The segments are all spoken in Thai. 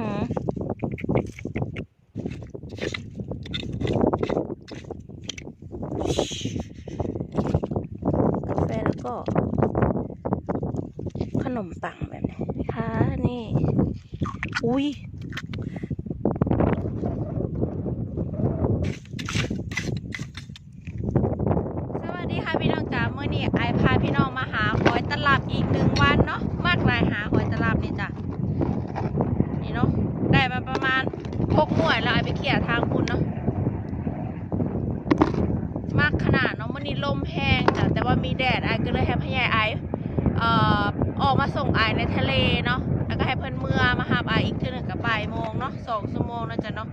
หือกาแฟแล้วก็ ขนมปังแบบนี้นะคะ นี่ อุ้ย สวัสดีค่ะพี่น้องจ๋าเมื่อนี้ไอพาพี่น้องมาหาหอยตลับอีกหนึ่งวันเนาะมากมายหาหอยตลับนี่จ้ะนี่เนาะได้มาประมาณหกหน่วยแล้วไอไป เขี่ยทางคุณเนาะมากขนาดเนาะมื่อนี้ลมแห้งจ้ะแต่ว่ามีแดดไอก็เลยให้พี่ใหญ่ไอเอ่อออกมาส่งไอในทะเลเนาะแล้วก็ให้เพิ่อนเมื่อมาหาไออีกทีหนึ่งกับบ่ายโมงเนาะสองชั่วโมงนาะจ้ะเนาะ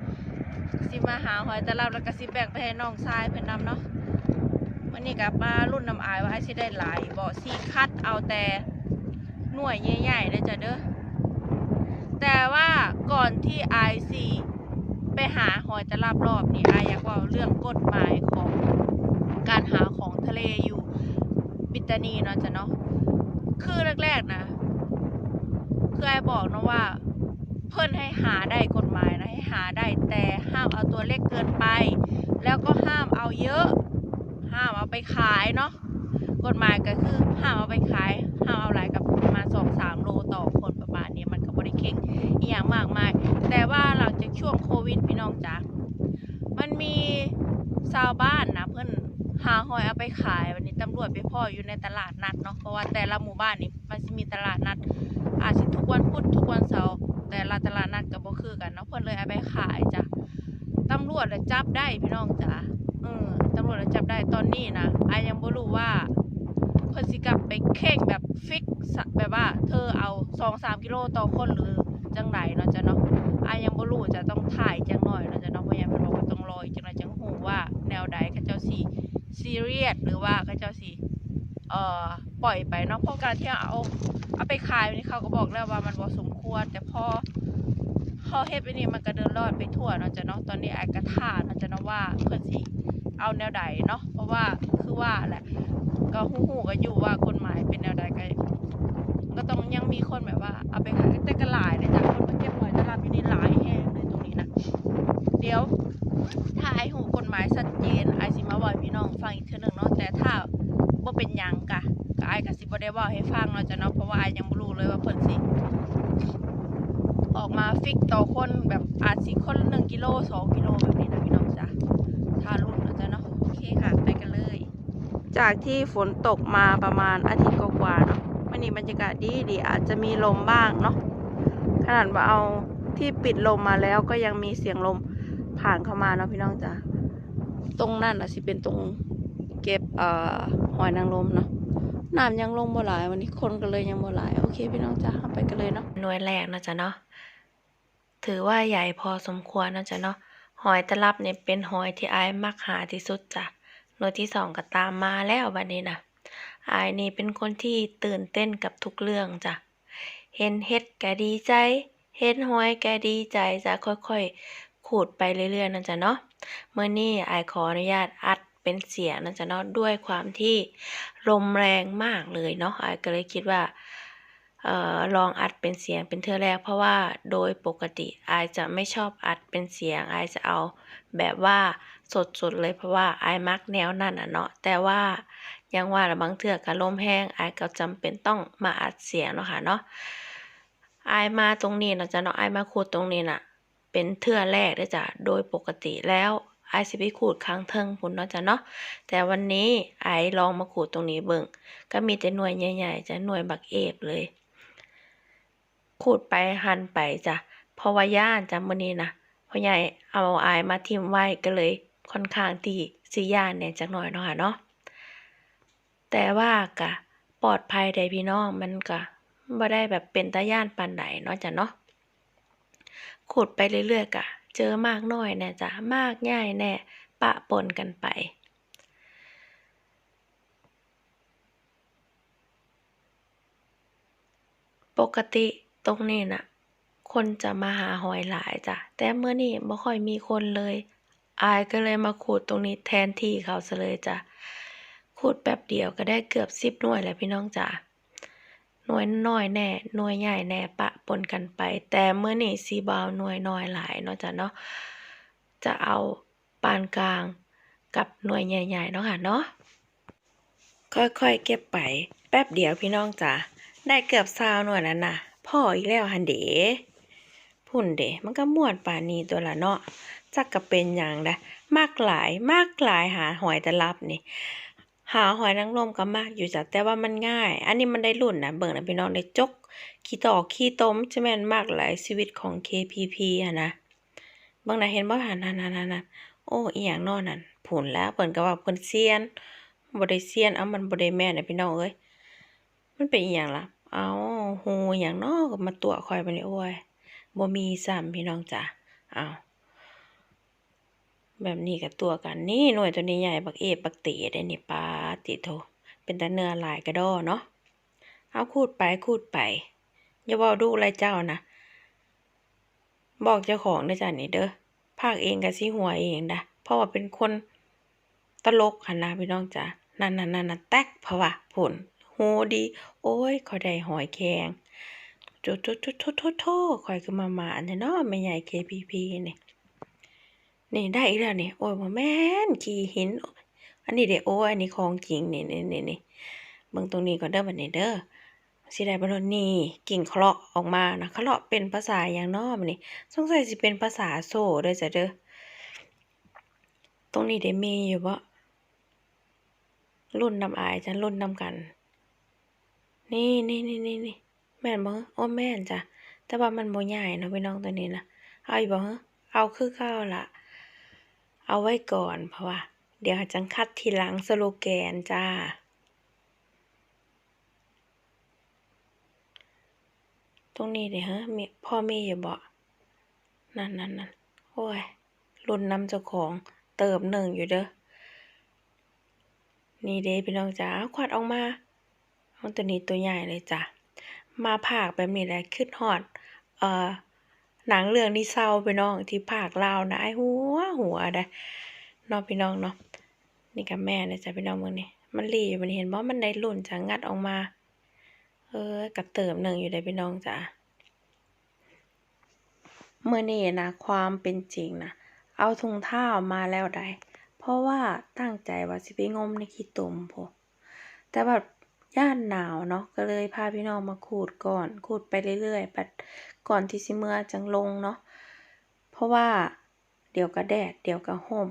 สิมาหาหอยตลับแล้วก็สิแบ่งไปให้น้องชายเพิ่นนำเนาะวันนี้กับมารุ่นน้ำอายว่าให้สิได้หลายบ่สีคัดเอาแต่หน่วยใหญ่ๆเลยจ้ะเด้อแต่ว่าก่อนที่ไอายสี ไปหาหอยตลับรอบนี้ไอายอยากว่าเรื่องกฎหมายของการหาของทะเลอยู่บิตานีเนาะจ้ะเนาะคือแรกๆนะคือไอบอกเนาะว่า เพิ่นให้หาได้กฎหมายนะให้หาได้แต่ห้ามเอาตัวเล็กเกินไป แล้วก็ห้ามเอาเยอะ ห้ามเอาไปขายเนาะกฎหมายก็คือห้ามเอาไปขาย ห้ามเอาหลายกับประมาณสองสามโลต่อคนประมาณ นี้มันก็บริเข่งอหย่างมากมาย แต่ว่าหลังจากช่วงโควิดพี่น้องจ๋ามันมีชาวบ้านนะเพื่อนหาหอยเอาไปขายวันนี้ตำรวจไปพ่ออยู่ในตลาดนัดเนาะเพราะว่าแต่ละหมู่บ้านนี่มันจะมีตลาดนัด อาจจะทุกวันพุธทุกวันเสาร์แต่ละตลาดนัดก็บ่คือกันเนาะเพื่อนเลยเอาไปขายจ้ะตำรวจน่ะจับได้พี่น้องจ๋าเออตำรวจจับได้ตอนนี้นะอายังบ่รู้ว่า พิ่นสิกลับไปเข่งแบบฟิกซ์แบบว่า เธอเอาสองสามกิโลต่อคนหรือจังไดเนาะจ้ะเนาะอายังบ่รู้จะต้องถ่ายจังหน่อยเนาะจ้ะเนาะเพราะยังเพิ่นบอกว่าต้องรออีกจังหน่อยจังฮู้ว่าแนวใดเขาเจ้าสิซีเรียสหรือว่าเขาเจ้าสิเอ่อปล่อยไปเนาะเพราะการที่เอาเอาไปขายนี่เขาก็บอกแล้วว่ามันบ่สมควร แต่พอพอเฮ็ดไปนี่มันก็เดินรอดไปทั่วเนาะจ้ะเนาะตอนนี้ไอ้กระท่าเนาะจ้ะเนาะว่าเพิ่นสิเอาแนวใดเนาะเพราะว่าคือว่าแหละ ก็ฮู้ๆกันอยู่ว่ากฎหมายเป็นแนวใดก็ก็ต้องยังมีคนแบบว่า เอาไปขายแต่ก็หลายเลยจ้ะคนมาเก็บหอยตลับอยู่นี่หลายแฮงเลยตรงนี้นะเดี๋ยวถ้าไอหูกฎหมายชัดเจนไอสิมาบอกพี่น้องฟังอีกเทื่อหนึ่งเนาะแต่ถ้าบ่เป็นยังกะก็ไอ้ก็สิบ่ได้เว้าให้ฟังเนาะจ้ะเนาะเพราะว่าไอยังบ่รู้เลยว่าเพิ่นสิออกมาฟิกต่อคนแบบอาจสิคนหนึ่งกิโลสองกิโลแบบนี้นะพี่น้องจ้ะถ้ารุ่นนะจ๊ะเนาะโอเคค่ะไปกัน จากที่ฝนตกมาประมาณอาทิตย์กว่าๆเนาะวันนี้บรรยากาศดีดีอาจจะมีลมบ้างเนาะขนาดว่าเอาที่ปิดลมมาแล้วก็ยังมีเสียงลมผ่านเข้ามาเนาะพี่น้องจ้ะตรงนั่นนะสิเป็นตรงเก็บเอ่อหอยนางรมเนาะน้ำยังลงบ่หลายวันนี้คนก็เลยยังบ่หลายโอเคพี่น้องจ้ะไปกันเลยเนาะหน่วยแรกนะจ๊ะเนาะถือว่าใหญ่พอสมควรนะจ๊ะเนาะหอยตลับเนี่ยเป็นหอยที่อายมักหาที่สุดจ้ะ หน่วยที่สองก็ตามมาแล้วบัดนี้นะอายนี่เป็นคนที่ตื่นเต้นกับทุกเรื่องจ้ะ เห็นเฮ็ดแกดีใจ เห็นห้อยแกดีใจจะค่อยๆ ขูดไปเรื่อยๆนั่นจ้ะเนาะ เมื่อนี่อายขออนุญาตอัดเป็นเสียงนั่นจ้ะเนาะด้วยความที่ลมแรงมากเลยเนาะอายก็เลยคิดว่า ลองอัดเป็นเสียงเป็นเทื่อแรก เพราะว่าโดยปกติอายจะไม่ชอบอัดเป็นเสียงอายจะเอาแบบว่าสดๆเลยเพราะว่าอายมักแนวนั่นอะเนาะแต่ว่ายังว่าละบางเทื่อก็ลมแห้งอายก็จำเป็นต้องมาอัดเสียงเนาะค่ะเนาะอายมาตรงนี้เนาะจ้ะเนาะอายมาขูดตรงนี้น่ะ เป็นเทื่อแรกด้อจ้ะโดยปกติแล้วอายสิไปขูดครั้งเทิงพุ่นเนาะจ้ะเนาะแต่วันนี้อายลองมาขูดตรงนี้เบิ่งก็มีแต่หน่วยใหญ่ๆจ้ะหน่วยบักเอฟเลย ขูดไปหั่นไปจ้ะเพราะว่าย่านจ้ะมื้อนี้นะพ่อใหญ่เอาอายมาทิ่มไว้ก็เลยค่อนข้างที่สิย่านแหน่จักหน่อยเนาะค่ะเนาะแต่ว่าก็ปลอดภัยได้พี่น้องมันก็บ่ได้แบบเป็นตาย่านปานใดเนาะจ้ะเนาะขูดไปเรื่อยๆก็เจอมากน้อยแน่จ้ะมากง่ายแน่ปะปนกันไปปกติ ตรงนี้น่ะ คนจะมาหาหอยหลายจ้ะ แต่เมื่อนี้บ่ค่อยมีคนเลย อายก็เลยมาขูดตรงนี้แทนที่เขาซะเลยจ้ะ ขูดแป๊บเดียวก็ได้เกือบสิบหน่วยแล้วพี่น้องจ้ะ หน่วยน้อยแน่ หน่วยใหญ่แน่ปะปนกันไป แต่เมื้อนี้สิบ่เอาหน่วยน้อยหลายเนาะจ้ะเนาะ จะเอาปานกลางกับหน่วยใหญ่ๆเนาะค่ะเนาะ ค่อยๆเก็บไป แป๊บเดียวพี่น้องจ้ะได้เกือบ20หน่วยแล้วนะ พ่ออีกแล้วหั่นเดพุ่นเดมันก็ม่วนป่านนี้ตัวละเนาะจักก็เป็นหยังดะมากหลายมากหลายหาหอยตะลับนี่หาหอยนางรมก็มากอยู่จ้ะแต่ว่ามันง่าย อันนี้มันได้รุ่นนะเบิ่งนะพี่น้องได้จกขี้ตอกขี้ต้มจะแม่นมากหลายชีวิตของ KPP อะนะเบิ่งนะเห็นบ่หันนั่นๆๆๆโอ้อีหยังนอนั่นผุนแล้วเพิ่นก็ว่าเพิ่นเซียนบ่ได้เซียนเอามันบ่ได้แม่นนะพี่น้องเอ้ยมันเป็นอีหยังล่ะ เอาฮู้หยังนอก็มาตัวข่อยบัดนี้โอ้ยบ่มีซ้ำพี่น้องจ้ะเอาแบบนี้ก็ตัวกันนี่หน่วยตัวนี้ใหญ่บักเอบักเตได้นี่ปาติโท เป็นตาเนื้อหลายกระดอเนาะเอาคูดไปคูดไปอย่าเว้าดูไรเจ้านะบอกเจ้าของเด้อจ้ะนี่เด้อภาคเองก็สิหัวเองนะเพราะว่าเป็นคนตลกหันนะพี่น้องจ้ะนั่นๆๆๆแตกเพราะว่าผล โหดี โอ้ยขอยได้หอยแครงโจๆๆๆๆๆข่อยคือมาหมานแท้เนาะแม่ใหญ่ KPP เนี่ยนี่ได้อีกแล้วนี่โอ้ยบ่แม่นขี้หิน อันนี้เด้โอ้ยอันนี้ของจริงนี่ๆๆๆเบิ่งตรงนี้ก่อนเด้อบัดนี้เด้อสิได้บ่เนาะนี่กิ่งเคราะห์ออกมานะเคราะห์เป็นภาษาหยังนอบัดนี้สงสัยสิเป็นภาษาโซ่เด้อจ้ะเด้อตรงนี้ได้มีอยู่บ่รุ่นนำอายจ้ะรุ่นนำกัน นี่ๆๆๆๆแม่นบ่โอ้แม่นจ้ะ แต่ว่ามันบ่ใหญ่นะพี่น้องตัวนี้นะเอาอีกบ่ฮะเอาคือเก่าละเอาไว้ก่อนเพราะว่า เดี๋ยวจังคัดทีหลังสโลแกนจ้า ตรงนี้เด้ฮะมีพ่อมีอยู่บ่นั่นๆๆโอ้ยรุ่นนำเจ้าของเติบหนึ่งอยู่เด้อ นี่เด้พี่น้องจ๋าขวัดออกมา เอาตัวนี้ตัวใหญ่เลยจ้ะ มาภาคแบบนี้แหละคิดฮอด เอ่อ หนังเรื่องนี้เศร้าพี่น้องที่ภาคลาวนะไอ้หัวหัวเด้อเนาะพี่น้องเนาะ นี่ก็แม่นะจ้ะพี่น้องเบิ่งนี่มันหลีอยู่มันเห็นบ่มันได้รุ่นจ้ะงัดออกมา เออก็เติบหนึ่งอยู่เด้พี่น้องจ้ะเมื้อนี้นะความเป็นจริงนะเอาถุงเท้ามาแล้วได้ เพราะว่าตั้งใจว่าสิไปงมในขี้ตุ่มพู้นแต่แบบ ย้านหนาวเนาะก็เลยพาพี่น้องมาขูดก่อนขูดไปเรื่อยๆบัดก่อนที่สิเมื่อจังลงเนาะเพราะว่าเดี๋ยวก็แดดเดี๋ยวก็ร่ม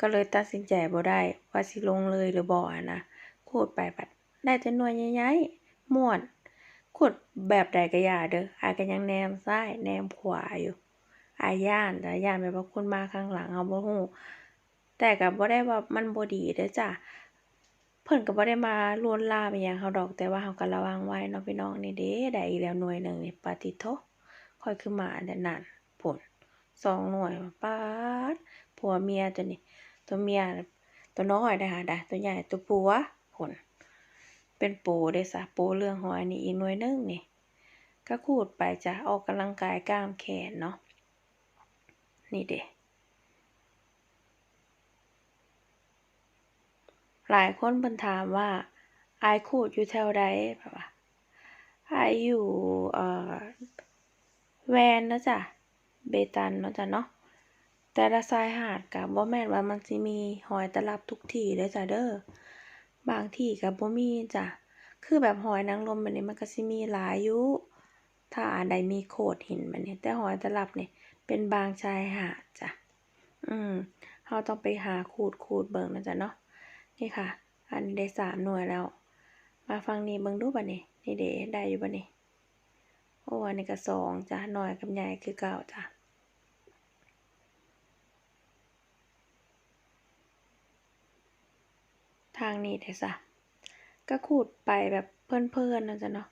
ก็เลยตัดสินใจบ่ได้ว่าสิลงเลยหรือบ่อนะขูดไปบัดได้แต่หน่วยใหญ่ๆม่วนขูดแบบใดก็อย่าเด้ออายก็ยังแนมซ้ายแนมขวาอยู่อายย้านจ้ะย้านแบบว่าคนมาข้างหลังเราบ่รู้แต่ก็บ่ได้ว่ามันบ่ดีเด้อจ้ะ เพิ่นก็บ่ได้มาลวนลามอิหยังเราดอกแต่ว่าเราก็ระวังไว้เนาะพี่น้องนี่เด้ได้อีกแล้วหน่วยหนึ่งนี่ปาติโถข้อยคือหมาเด้อนั่นพู้นสองหน่วยปาดผัวเมียตัวนี้ ตัวเมียตัวน้อยเด้ค่ะดะตัวใหญ่ตัวผัวพู้นเป็นโปเด้อซะโปเรื่องหอยนี่อีกหน่วยนึงนี่ก็ขูดไปจ้ะออกกำลังกายกล้ามแขนเนาะนี่เด้ หลายคนเพิ่นถามว่าอายขูดอยู่แถวใดแบบว่าอายอยู่เอ่อแวนนะจ้ะเบตันนะจ้ะเนาะแต่ละชายหาดก็บ่แม่นว่ามันสิมีหอยตลับทุกที่เด้อจ้ะเด้อบางที่ก็บ่มีจ้ะคือแบบหอยนางรมแบบนี้มันก็สิมีหลายอยู่ถ้าอันใดมีโขดหินแบบนี้แต่หอยตลับเนี่ยเป็นบางชายหาดจ้ะอืมเราต้องไปหาขูดขูดเบิ่งนะจ้ะเนาะ นี่ค่ะ อันนี้ได้สามหน่วยแล้ว มาฟังนี้เบิ่งดูบัดนี้นี่เดได้อยู่บัดนี้โอ้อันนี้ก็สองจ้ะหน้อยกับใหญ่คือเก่าจ้ะทางนี้เด้อจ้ะก็ขูดไปแบบเพลินๆนะจ้ะเนาะ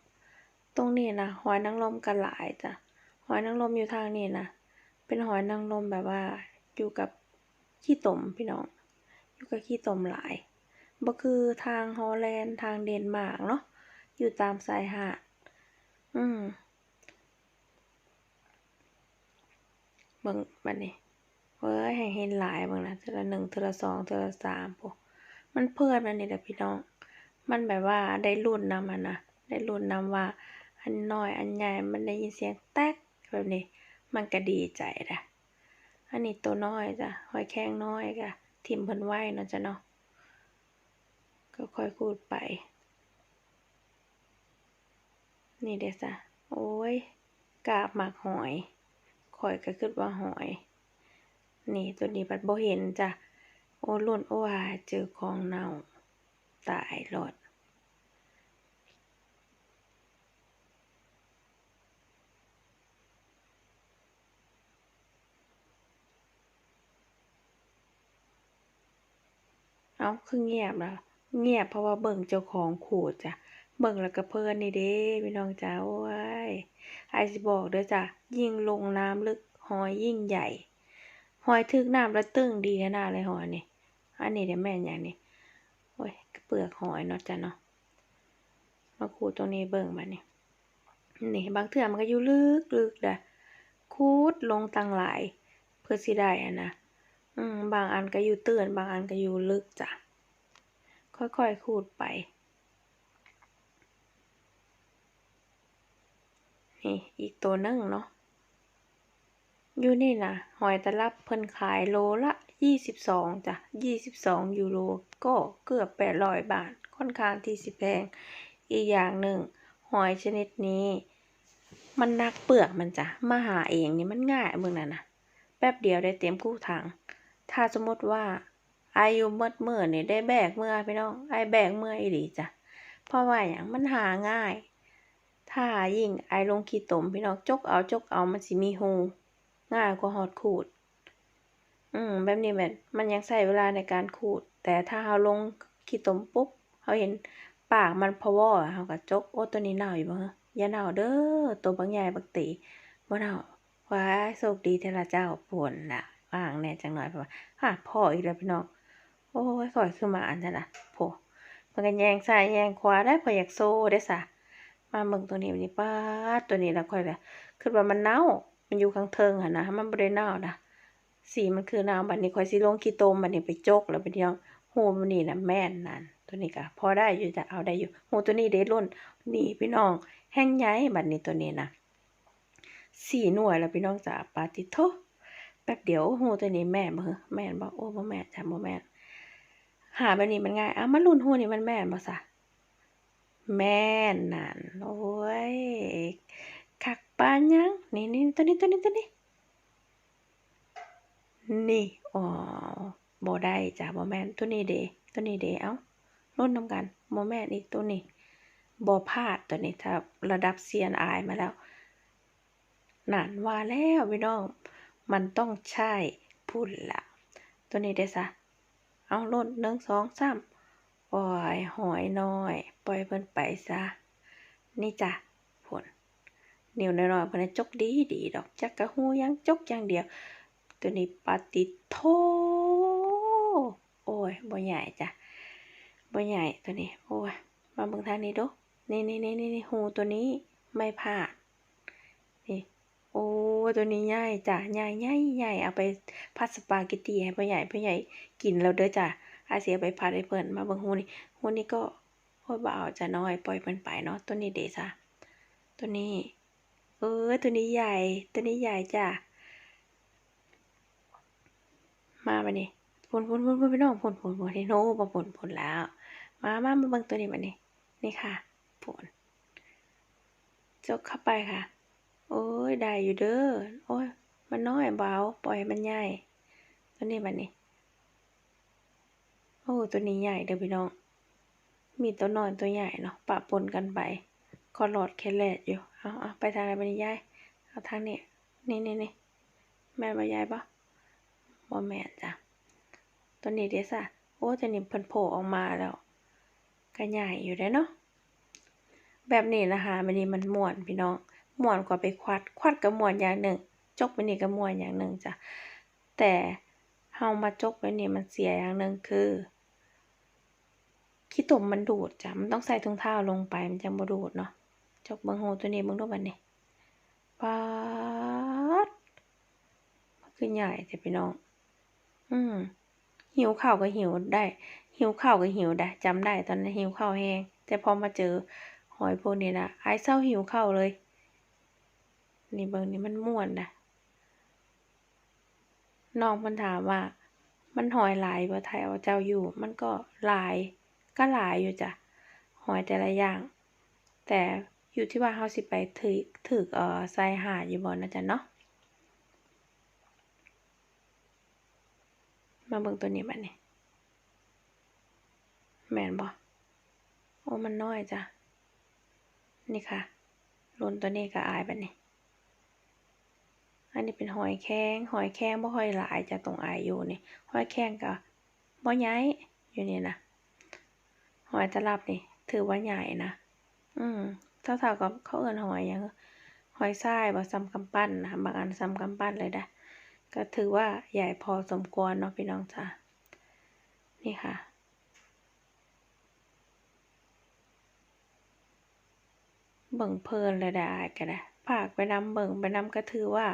ตรงนี้นะหอยนางรมก็หลายจ้ะหอยนางรมอยู่ทางนี้นะเป็นหอยนางรมแบบว่าอยู่กับขี้ตมพี่น้อง อยู่กับขี้ตมหลาย บ่คือทางฮอลแลนด์ทางเดนมาร์กเนาะอยู่ตามชายหาด อืมเบิ่งบัดนี้เว้ยให้เห็นหลายเบิ่งนะเทื่อละหนึ่งเทื่อละสองเทื่อละสามพู้นมันเพลินอันนี้แหละพี่น้อง มันแบบว่าได้รุ่นนำอะนะได้ลุ้นนำว่า อันน้อยอันใหญ่มันได้ยินเสียงแต๊กแบบนี้ มันก็ดีใจนะอันนี้ตัวน้อยจ้ะหอยแครงน้อยก็ทิ่มเพิ่นไหวเนาะจ้ะเนาะ ก็ค่อยคูดไป นี่เด้อจ้ะโอ้ยกาบหมักหอยข่อยก็คิดว่าหอย นี่ตัวนี้บัดบ่เห็นจ้ะโอ้ลุ่นโอ้าเจอของเน่าตายหลอดเอาคือเงียบแล้ว เงียบเพราะว่าเบิ่งเจ้าของขูดจ้ะเบิ่งแล้วก็เพลินนี่เด้พี่น้องจ้าโอ้ยไอสิบอกเด้อจ้ะยิ่งลงน้ำลึกหอยยิ่งใหญ่ หอยทึกน้ำแล้วตึงดีขนาดเลยหอยนี่อันนี้เดี๋ยวแม่นอย่างนี้โอ้ยเปลือกหอยเนาะจ้ะเนาะมาขูดตรงนี้เบิ่งบัดนี้นี่บางเทื่อมันก็อยู่ลึกลึกๆเด้อคูดลงตังหลาย เพื่อสิได้อะนะอืมบางอันก็อยู่ตื้นบางอันก็อยู่ลึกจ้ะ ค่อยๆ ขูดไป นี่อีกตัวนึ่งเนาะ อยู่นี่นะหอยตะลับเพิ่นขายโลละยี่สิบสองจ้ะยี่สิบสองยูโรก็เกือบแปดร้อยบาท ค่อนข้างที่สิแพง อีกอย่างหนึ่ง หอยชนิดนี้ มันนักเปลือกมันจ้ะ มาหาเองนี่มันง่ายเมึงน่ะนะแป๊บเดียวได้เต็มคู่ถัง ถ้าสมมติว่า อายุเมื่อเมื่อนี่ได้แบกเมื่อพี่น้องไอแบกเมื่ออีหลีจ้ะเพราะว่าอย่างมันหาง่าย ถ้ายิ่งไอลงขี้ตมพี่น้องจกเอาจกเอามันสิมีหูง่ายกว่าหอดขูด อืมแบบนี้แบบมันยังใช้เวลาในการขูด แต่ถ้าเราลงขี้ตมปุ๊บเราเห็นปากมันพะวอเราก็จกโอ้ตัวนี้เน่าอยู่บ่ฮะอย่าเน่าเด้อตัวบางใหญ่บักตีบ่เน่าว้าโชคดีเทละเจ้าปวนล่ะว่างแน่จังหน่อยเพราะว่าพ่ออีกแล้วพี่น้อง โอ้ยข่อยคือมาอันนั้นน่ะโผมันก็แยงซ้ายแยงขวาได้พอยอยากโซ่ได้ซะมาเบิ่งตัวนี้นี่ป้าตัวนี้แล้วค่อยละคิดว่ามันเน่า มันอยู่ข้างเทิงหั่นนะมันบ่ได้เน่านะสีมันคือเน่าบัดนี้ข่อยสิลงขี้ตมบัดนี้ไปโจกแล้วไปเดียวหูมันนี่นะแม่นนั่นตัวนี้ก็พอได้อยู่จะเอาได้อยู่หูตัวนี้เด้รุ่นนี่พี่น้องแห้งใหญ่บัดนี้ตัวนี้นะสี่หน่วยแล้วพี่น้องจ๋าปาติโทแป๊บเดียวหูตัวนี้แม่นบ่เหรอแม่นบ่โอ้บ่แม่นจ้ะบ่แม่น หาแบบนี้มันง่าย อ้าวมันรุ่นหูนี่มันแม่นบ่ซะแม่นนั่นโอ้ยคักปานยัง นี่นี่ตัวนี้ตัวนี้ตัวนี้ นี่อ๋อบ่ได้จ้ะบ่แม่นตัวนี้เด้ตัวนี้เด้เอ้ารุ่นนำกันบ่แม่นอีกตัวนี้บ่พลาดตัวนี้ถ้าระดับเซียนอายมาแล้วนั่นว่าแล้วพี่น้อง มันต้องใช่พุ่นละตัวนี้ได้ซะ เอารุ่นหนึ่งสองสามปล่อยหอยน้อย ปล่อยเพิ่นไปซะ นี่จ้ะผลนิ้วน้อยๆเพิ่นจกดีดีดอกจักกะฮู้ยังจกอย่างเดียว ตัวนี้ปาติโทโอ้ยบ่ใหญ่จ้ะบ่ใหญ่ตัวนี้ โอ้ย มาเบิ่งทางนี้ดูนี่นี่นี่นี่นี่หูตัวนี้ไม่พลาด ตัวนี้ใหญ่จ้ะใหญ่ใหญ่ใหญ่เอาไปผัดสปาเกตตีให้พ่อใหญ่พ่อใหญ่กินแล้วเด้อจ้ะอาเสียไปผัดให้เพิ่นมาเบิ่งหูนี่หูนี่ก็โอ้ยบ่เอาจะน้อยปล่อยเพิ่นไปเนาะตัวนี้เด้จ้ะตัวนี้เออตัวนี้ใหญ่ ตัวนี้ใหญ่จ้ะมาบัดนี้พุ่นพุ่นพุ่นพุ่นพี่น้องพุ่นพุ่นพุ่นที่โน้บ่พุ่นพุ่นแล้ว มามามาเบิ่งตัวนี้บัดนี้ นี่ค่ะพุ่นจกเข้าไปค่ะ โอ้ยได้อยู่เด้อ โอ้ย มันน้อยเบาปล่อยมันใหญ่ ตัวนี้บัดนี้ โอ้ตัวนี้ใหญ่เด้อพี่น้อง มีตัวน้อยตัวใหญ่เนาะปะปนกันไปคอหลอดแคแลดอยู่ เอาเอาไปทางไหนบัดนี้ยาย เอาทางนี้ นี่นี่นี่แม่นบ่ยายปะบ่แม่นจ้ะ ตัวนี้เด้ซะโอ้ตัวนี้เพิ่นโผล่ออกมาแล้วก็ใหญ่อยู่ได้เนาะ แบบนี้นะคะมันนี่มันม่วนพี่น้อง ม่วนกว่าไปควัด ควัดก็ม่วนอย่างหนึ่ง จกไปนี่ก็ม่วนอย่างหนึ่งจ้ะ แต่เฮามาจกไปนี่มันเสียอย่างหนึ่งคือขี้ตมมันดูดจ้ะ มันต้องใส่ถุงเท้าลงไปมันจังบ่ดูดเนาะ จกเบิ่งหูตัวนี้เบิ่งดูบัดนี้ป๊าดมันคือใหญ่แต่พี่น้อง อืมหิวข้าวก็หิวได้ หิวข้าวก็หิวได้จำได้ตอนนั้นหิวข้าวแห้งแต่พอมาเจอหอยพวกนี้นะไอายเศร้าหิวข้าวเลย นี่เบิ่งนี่มันม่วนนะน้องมันถามว่า มันหอยหลายบ่ไทยเอาเจ้าอยู่ มันก็หลายก็หลายอยู่จ้ะหอยแต่ละอย่าง แต่อยู่ที่ว่าเฮาสิไปถึกถึกเอ่อชายหาดอยู่บ่นะจ๊ะเนาะมาเบิ่งตัวนี้บัดนี้แม่นบ่โอ้มันน้อยจ้ะนี่ค่ะรุ่นตัวนี้ก็อายบัดนี้ อันนี้เป็นหอยแครงหอยแครงบ่ค่อยหลายจะตรงอายอยู่นี่หอยแครงก็บ่ใหญ่อยู่นี่นะหอยตลับนี่ ถือว่าใหญ่นะอืมเท่าๆกับเขาเอิ้นหอยหยังหอยทรายบ่ซ้ำกำปั้นนะบางอันซ้ำกำปั้นเลยนะก็ถือว่าใหญ่พอสมควรเนาะพี่น้องจ้ะนี่ค่ะเบิ่งเพลินเลยได้ก็ได้ฝากไปนำเบิ่งไปนำก็ถือว่า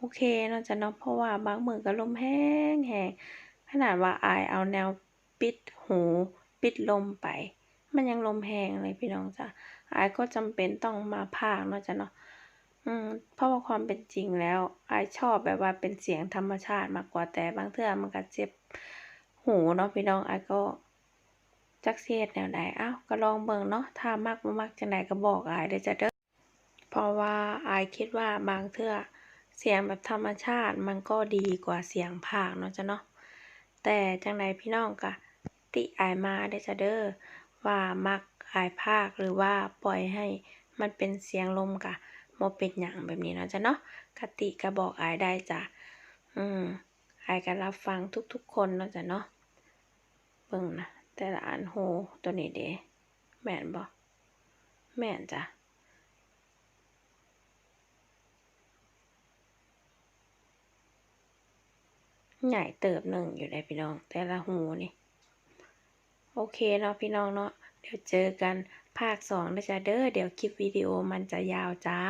โอเคเนาะจ้ะเนาะเพราะว่าบางมื้อก็ลมแห้งแฮงขนาดว่าอายเอาแนวปิดหูปิดลมไป มันยังลมแห้งเลยพี่น้องจ้ะอายก็จำเป็นต้องมาพากเนาะจ้ะเนาะอืมเพราะว่าความเป็นจริงแล้วอายชอบแบบว่าเป็นเสียงธรรมชาติมากกว่าแต่บางเทื่อมันก็เจ็บหูเนาะพี่น้องอายก็จักสิเฮ็ดแนวใดอ้าวก็ลองเบิ่งเนาะถ้ามักบ่มักจังใดก็บอกอายเด้อจ้ะเด้อเพราะว่าอายคิดว่าบางเทื่อ เสียงแบบธรรมชาติมันก็ดีกว่าเสียงพากเนาะจ้ะเนาะแต่จังใดพี่น้องก็ติอายมาเด้จ้ะเด้อว่ามักอายพากย์หรือว่าปล่อยให้มันเป็นเสียงลมก็บ่เป็นหยังแบบนี้เนาะจ้ะเนาะกติก็บอกอายได้จ้ะอืมอายก็รับฟังทุกๆคนเนาะจ้ะเนาะเบิ่งนะแต่ละอันโหตัวนี้เด้แม่นบ่แม่นจ้ะ ใหญ่เติบหนึ่งอยู่ได้พี่น้อง แต่ละหูนี่ โอเคเนาะพี่น้องเนาะ เดี๋ยวเจอกันภาคสองนะจ๊ะเด้อ เดี๋ยวคลิปวิดีโอมันจะยาวจ้า